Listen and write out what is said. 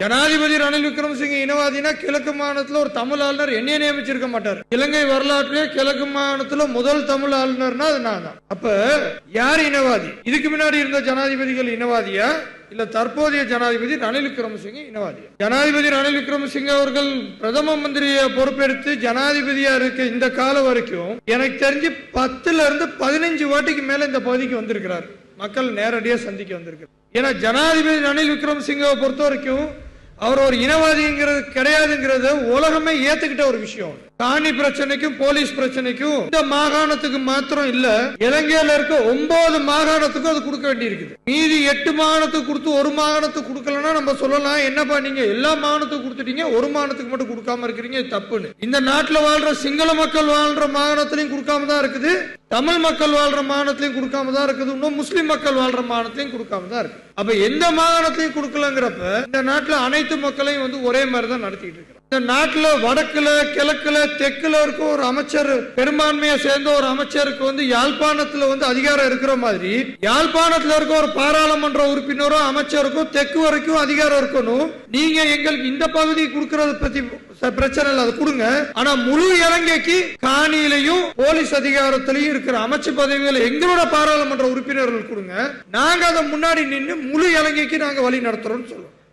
ஜனாதிபதி ரணில் விக்ரமசிங்க இனவாதினா கிழக்கு மாநிலத்தில் ஒரு தமிழ் ஆளுநர் என்னைய நியமிச்சிருக்க மாட்டார். இலங்கை வரலாற்றிலே கிழக்கு மாநிலத்தில் முதல் தமிழ் ஆளுநர்னா அது நான் தான். அப்ப யார் இனவாதி? இதுக்கு முன்னாடி இருந்த ஜனாதிபதிகள் இனவாதியா? இல்ல தற்போதைய ஜனாதிபதி ரணில் விக்ரமசிங்க இனவாதி ஜனாதிபதி ரணில் விக்ரமசிங்க அவர்கள் பிரதம மந்திரியை பொறுப்பெடுத்து ஜனாதிபதியா இருக்க இந்த காலம் வரைக்கும் எனக்கு தெரிஞ்சு பத்துல இருந்து பதினஞ்சு வாட்டிக்கு மேல இந்த பகுதிக்கு வந்திருக்கிறார். மக்கள் நேரடியாக சந்திக்க வந்திருக்கிறார். ஏன்னா ஜனாதிபதி ரணில் விக்ரமசிங்கவை பொறுத்த வரைக்கும் அவர் ஒரு இனவாதிங்கிறது கிடையாதுங்கிறது உலகமே ஏத்துக்கிட்ட ஒரு விஷயம். காணி பிரச்சனைக்கும் போலீஸ் பிரச்சனைக்கும் இந்த மாகாணத்துக்கு மாத்திரம் இல்ல இலங்கையில இருக்க ஒன்பது மாகாணத்துக்கும் அது கொடுக்க வேண்டி இருக்குது மீதி எட்டு மாகாணத்துக்கு கொடுத்து ஒரு மாகாணத்துக்கு கொடுக்கலன்னா நம்ம சொல்லலாம் என்னப்பா நீங்க எல்லா மாகாணத்துக்கும் கொடுத்துட்டீங்க ஒரு மாகாணத்துக்கு மட்டும் கொடுக்காம இருக்கிறீங்க தப்புன்னு. இந்த நாட்டுல வாழ்ற சிங்கள மக்கள் வாழ்ற மாகாணத்திலையும் கொடுக்காம தான் இருக்குது. தமிழ் மக்கள் வாழ்ற மாகாணத்திலையும் கொடுக்காம தான் இருக்குது. இன்னும் முஸ்லீம் மக்கள் வாழ்ற மாகாணத்திலையும் கொடுக்காம தான் இருக்கு. அப்ப எந்த மாகாணத்திலையும் கொடுக்கலங்கிறப்ப இந்த நாட்டுல அனைத்து மக்களையும் வந்து ஒரே மாதிரி தான் நடத்திட்டு இருக்கிறோம். இந்த நாட்டுல வடக்குல கிழக்குல தெற்குல இருக்க ஒரு அமைச்சர் பெரும்பான்மையை சேர்ந்த ஒரு அமைச்சருக்கு வந்து யாழ்ப்பாணத்துல வந்து அதிகாரம் இருக்கிற மாதிரி யாழ்ப்பாணத்துல இருக்க ஒரு பாராளுமன்ற உறுப்பினரும் அமைச்சருக்கும் தெற்கு வரைக்கும் அதிகாரம் இருக்கணும். நீங்க எங்களுக்கு இந்த பகுதி கொடுக்கறத பத்தி பிரச்சனை இல்லை அது கொடுங்க. ஆனா முழு இலங்கைக்கு காணியிலையும் போலீஸ் அதிகாரத்திலையும் இருக்கிற அமைச்சு பதவிகளை எங்களோட பாராளுமன்ற உறுப்பினர்கள் கொடுங்க. நாங்க அதை முன்னாடி நின்று முழு இலங்கைக்கு நாங்க வழி நடத்துறோம்னு சொல்லுவோம்